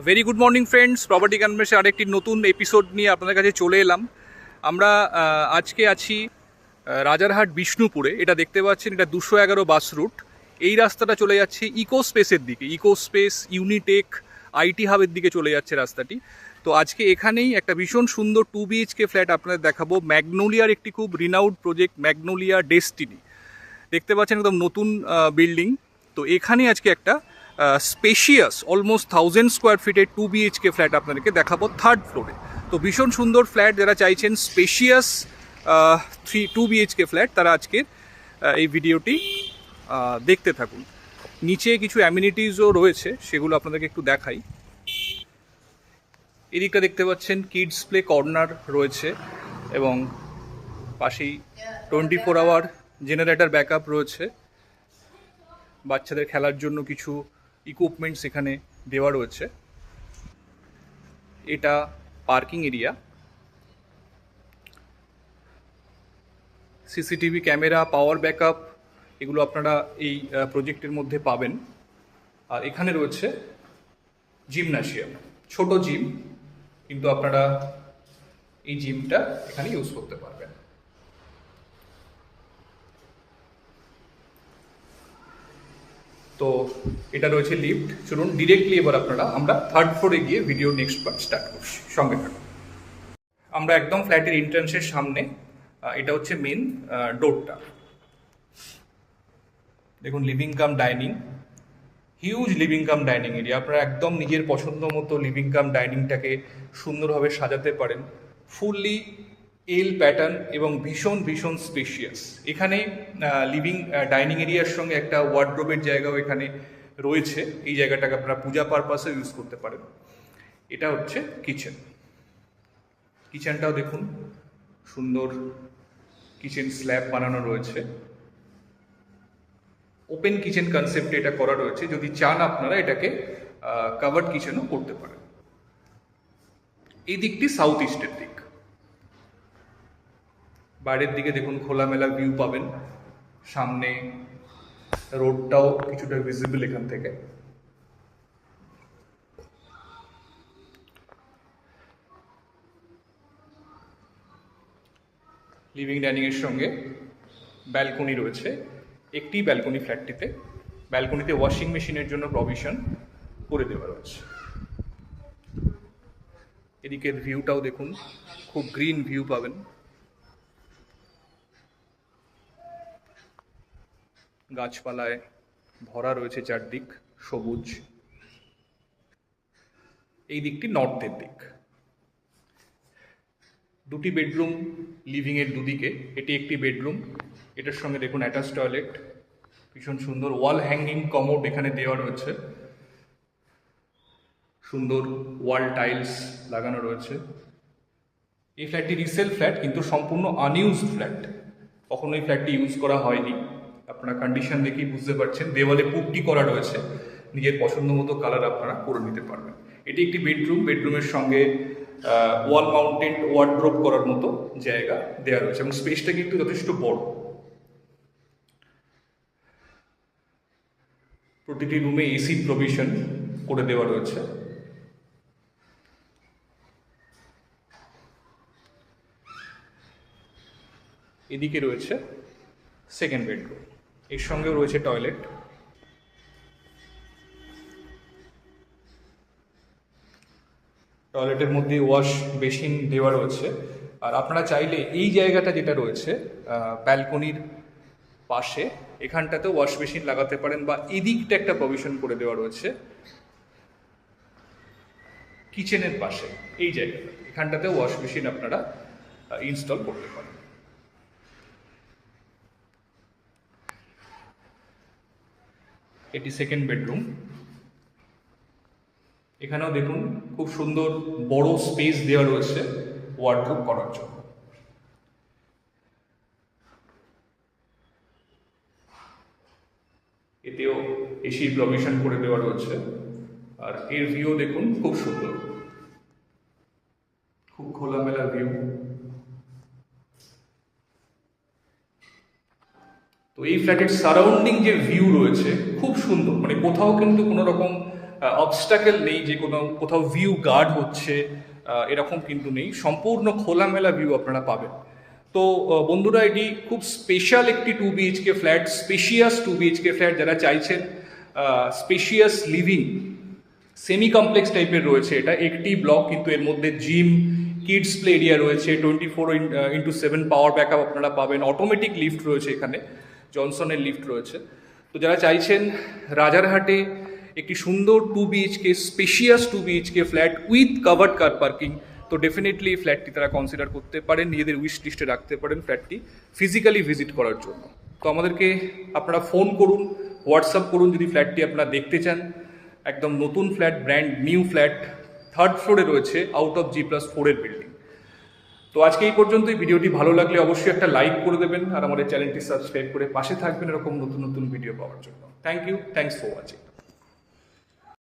Very good morning friends property কনভেন্সের আরেকটি নতুন episode নিয়ে আপনাদের কাছে চলে এলাম। আমরা আজকে আছি রাজারহাট বিষ্ণুপুরে। এটা দেখতে পাচ্ছেন, এটা দুশো এগারো বাস রুট এই রাস্তাটা চলে যাচ্ছে ইকো স্পেসের দিকে। ইকো স্পেস ইউনিটেক আইটি হাবের দিকে চলে যাচ্ছে রাস্তাটি। তো আজকে এখানেই একটা ভীষণ সুন্দর টু বিএইচকে ফ্ল্যাট আপনাদের দেখাবো। ম্যাগনোলিয়ার একটি খুব রিনাউড প্রজেক্ট ম্যাগনোলিয়া ডেস্টিনি দেখতে পাচ্ছেন একদম নতুন বিল্ডিং তো এখানে আজকে একটা স্পেশিয়াস অলমোস্ট থাউজেন্ড স্কোয়ার ফিটের টু বিএইচকে ফ্ল্যাট আপনাদেরকে দেখাবো থার্ড ফ্লোরে তো ভীষণ সুন্দর ফ্ল্যাট যারা চাইছেন spacious three two BHK flat তারা আজকে আহ, এই ভিডিওটি দেখতে থাকুন। নিচে কিছু অ্যামিনিটিসও রয়েছে সেগুলো আপনাদেরকে একটু দেখাই। এদিকটা দেখতে পাচ্ছেন কিডস প্লে কর্নার রয়েছে এবং পাশেই twenty four hour generator backup রয়েছে। বাচ্চাদের খেলার জন্য কিছু ইকুইপমেন্টস এখানে দেওয়া রয়েছে। এটা parking area CCTV camera power backup এগুলো আপনারা এই প্রজেক্টের মধ্যে পাবেন। আর এখানে রয়েছে জিমনাশিয়াম ছোট জিম কিন্তু আপনারা এই জিমটা এখানে ইউজ করতে পারবেন। তো এটা রয়েছে লিফট চলুন ডিরেক্টলি এবার আপনারা, আমরা থার্ড ফ্লোরে গিয়ে ভিডিও নেক্সট পার্ট স্টার্ট করছি। সঙ্গে থাকুন। আমরা একদম ফ্ল্যাটের এন্ট্রান্সের সামনে এটা হচ্ছে মেন ডোরটা দেখুন living cum dining huge living cum dining area আপনারা একদম নিজের পছন্দ মতো লিভিং কাম ডাইনিংটাকে সুন্দরভাবে সাজাতে পারেন। ফুললি এল প্যাটার্ন এবং ভীষণ ভীষণ স্পেশিয়াস এখানে লিভিং ডাইনিং এরিয়ার সঙ্গে একটা ওয়ার্ড্রোবের জায়গাও এখানে রয়েছে। এই জায়গাটাকে আপনারা পূজা পারপাসে ইউজ করতে পারেন। এটা হচ্ছে কিচেন কিচেনটাও দেখুন, সুন্দর কিচেন স্ল্যাব বানানো রয়েছে। ওপেন কিচেন কনসেপ্টে এটা করা রয়েছে। যদি চান আপনারা এটাকে কাভার্ড কিচেনও করতে পারেন। এই দিকটি সাউথ ইস্টের দিক। বাইরের দিকে দেখুন খোলামেলা ভিউ পাবেন। সামনে রোডটাও কিছুটা ভিজিবল এখান থেকে। লিভিং ডাইনিং এর সঙ্গে ব্যালকনি রয়েছে। একটি ব্যালকনি ফ্ল্যাটটিতে ব্যালকনিতে ওয়াশিং মেশিনের জন্য প্রভিশন করে দেওয়া রয়েছে। এদিকের ভিউটাও দেখুন, খুব গ্রিন ভিউ পাবেন। গাছপালায় ভরা রয়েছে চারদিক সবুজ। এই দিকটি নর্থের দিক। দুটি বেডরুম লিভিং এর দুদিকে। এটি একটি বেডরুম। এটার সঙ্গে দেখুন অ্যাটাচ টয়লেট। ভীষণ সুন্দর ওয়াল হ্যাঙ্গিং কমোড এখানে দেওয়া রয়েছে। সুন্দর ওয়াল টাইলস লাগানো রয়েছে। এই ফ্ল্যাটটি রিসেল ফ্ল্যাট, কিন্তু সম্পূর্ণ আনইউজড ফ্ল্যাট। কখনো এই ফ্ল্যাটটি ইউজ করা হয়নি। আপনারা কন্ডিশন দেখেই বুঝতে পারছেন। দেওয়ালে পুট্টি করা রয়েছে। নিজের পছন্দ মতো কালার আপনারা করে নিতে পারবেন। এটি একটি বেডরুম বেডরুমের সঙ্গে ওয়াল মাউন্টেড ওয়ার্ড্রোপ করার মতো জায়গা দেওয়া রয়েছে এবং স্পেসটা কিন্তু যথেষ্ট বড়। প্রতিটি রুমে এসি প্রভিশন করে দেওয়া রয়েছে। এদিকে রয়েছে সেকেন্ড বেডরুম এর সঙ্গেও রয়েছে টয়লেট। টয়লেটের মধ্যে ওয়াশ বেসিন দেওয়া রয়েছে। আর আপনারা চাইলে এই জায়গাটা যেটা রয়েছে ব্যালকনির পাশে এখানটাতে ওয়াশ মেশিন লাগাতে পারেন বা এদিকটা একটা প্রভিশন করে দেওয়া রয়েছে। কিচেনের পাশে, এই জায়গাটা। এখানটাতে ওয়াশ মেশিন আপনারা ইনস্টল করতে পারেন। এটি সেকেন্ড বেডরুম এখানেও দেখুন খুব সুন্দর বড় স্পেস দেওয়া রয়েছে ওয়ার্ড্রোপ করার জন্য। এতেও এসি প্রভিশন করে দেওয়া রয়েছে। আর এর ভিউ দেখুন খুব সুন্দর। খুব খোলামেলা ভিউ তো এই ফ্ল্যাটের সারাউন্ডিং যে ভিউ রয়েছে, খুব সুন্দর। মানে কোথাও কিন্তু কোনো রকম অবস্টাকেল নেই যে কোনো, কোথাও ভিউ গার্ড হচ্ছে এরকম কিন্তু নেই। সম্পূর্ণ খোলামেলা ভিউ আপনারা পাবেন। তো বন্ধুরা, এটি খুব স্পেশাল একটি two BHK flat spacious two BHK flat যারা চাইছেন স্পেশিয়াস লিভিং সেমি কমপ্লেক্স টাইপের রয়েছে এটা। একটি ব্লক কিন্তু এর মধ্যে জিম কিডস প্লে এরিয়া রয়েছে। Twenty four into seven power backup আপনারা পাবেন। অটোমেটিক লিফট রয়েছে এখানে। জনসনের লিফট রয়েছে। তো যারা চাইছেন রাজারহাটে একটি সুন্দর two BHK spacious two BHK flat with covered car parking তো ডেফিনেটলি ফ্ল্যাটটি তারা কনসিডার করতে পারেন, নিজেদের উইশ লিস্টে রাখতে পারেন ফ্ল্যাটটি ফিজিক্যালি ভিজিট করার জন্য। তো আমাদেরকে আপনারা ফোন করুন হোয়াটসঅ্যাপ করুন যদি ফ্ল্যাটটি আপনারা দেখতে চান। একদম নতুন flat brand new flat third ফ্লোরে রয়েছে আউট অফ জি প্লাস ফোরের বিল্ডিং তো আজকে এই পর্যন্তই। ভিডিওটি ভালো লাগলে অবশ্যই একটা লাইক করে দেবেন আর আমাদের চ্যানেলটি সাবস্ক্রাইব করে পাশে থাকবেন এরকম নতুন নতুন ভিডিও পাওয়ার জন্য। Thank you thanks for watching